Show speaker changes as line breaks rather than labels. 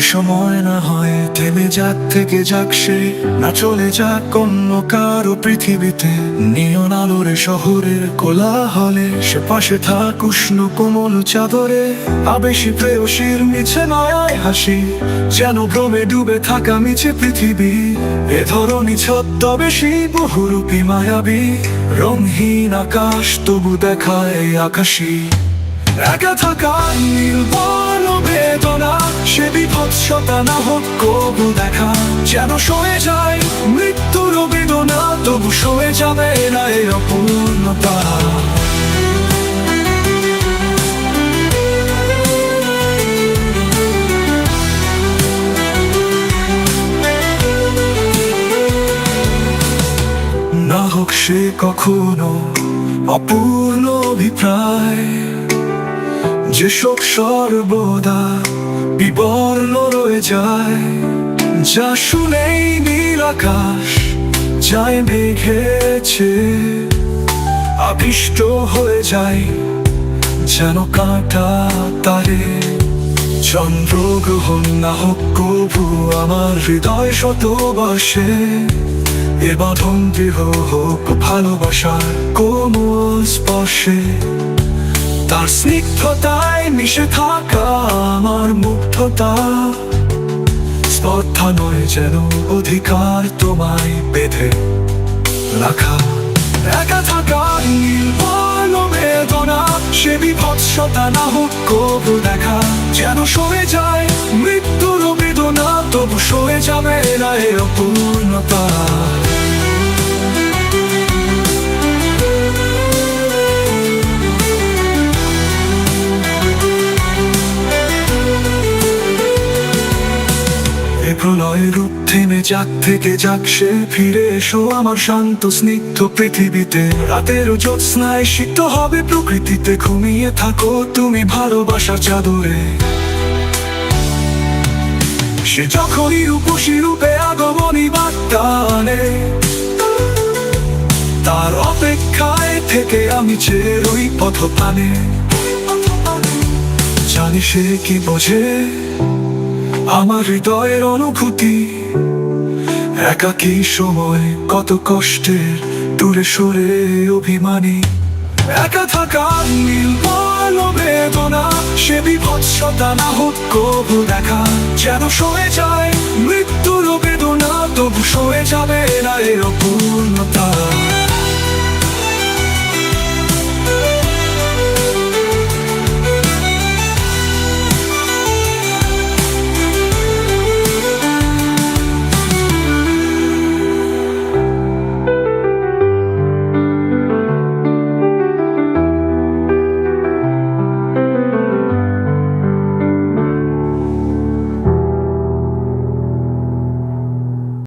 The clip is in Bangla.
সময় না হয়, থেমে যাক, থেকে যাক সে। না চলে যাক অন্য কারও পৃথিবীতে। নিয়ন আলোরে শহরের কোলাহলে। সে পাশে থাক উষ্ণ কোমল চাদরে। আবেশি প্রেয়সীর মিছে নয় হাসি। যেন ভ্রমে ডুবে থাকা মিছে পৃথিবী। এ ধরনী ছদ্মবেশী বহুরূপী মায়াবী। রঙহীন আকাশ তবু দেখায় আকাশী। একা থাকা নীল বিভৎসতা না হোক, কবু দেখা। যেন সয়ে যায় মৃত্যুর বেদনা, তবু সয়ে যাবে না এই অপূর্ণতা। না হোক সে কখনো অপূর্ণ অভিপ্রায় যে শোক সর্বদা বিবর্ণ রয়ে যায়, যা শুনেই নীল আকাশ যায় মেঘেছে। আবিষ্ট হয়ে যায়, যেন কাঁটা তারে। চন্দ্রগ্রহণ না হোক কবু, আমার হৃদয় শতবাসে এ বাঁধন দৃঢ় হোক ভালোবাসার কোমল স্পর্শে। তার স্নিগ্ধতায় মিশে থাকা আমার মুগ্ধতা। স্পর্ধা নয় যেন অধিকার তোমায় বেঁধে। রাখা, একা থাকা বর্ণ বেদনা, সে বিভৎসতা না হোক কবু দেখা। যেন সয়ে যায় মৃত্যুর বেদনা, তবু সয়ে যাবে না এ অপূর্ণতা। প্রলয় রূপ থেমে যাক, থেকে যাক, সে ফিরে এসো আমার শান্ত, স্নিগ্ধ পৃথিবীতে। রাতের জ্যোৎস্নায় শীত হবে প্রকৃতিতে, ঘুমিয়ে থাকো তুমি ভালোবাসা চাদরে। সে যখনই রূপসী রূপে আগমনী বার্তা তার অপেক্ষায় থেকে আমি চেয়ে রই পথ পানে। জানি সে কি বোঝে? আমার হৃদয়ের অনুভূতি, একাকী সময়, কত কষ্টের দূরে সরে অভিমানী। একা থাকার নির্মল বেদনা সে বিভৎসতা না হোক কবু দেখা। যেন সয়ে যায় মৃত্যুর বেদনা, তবু সয়ে যাবে না এর অপূর্ণতা।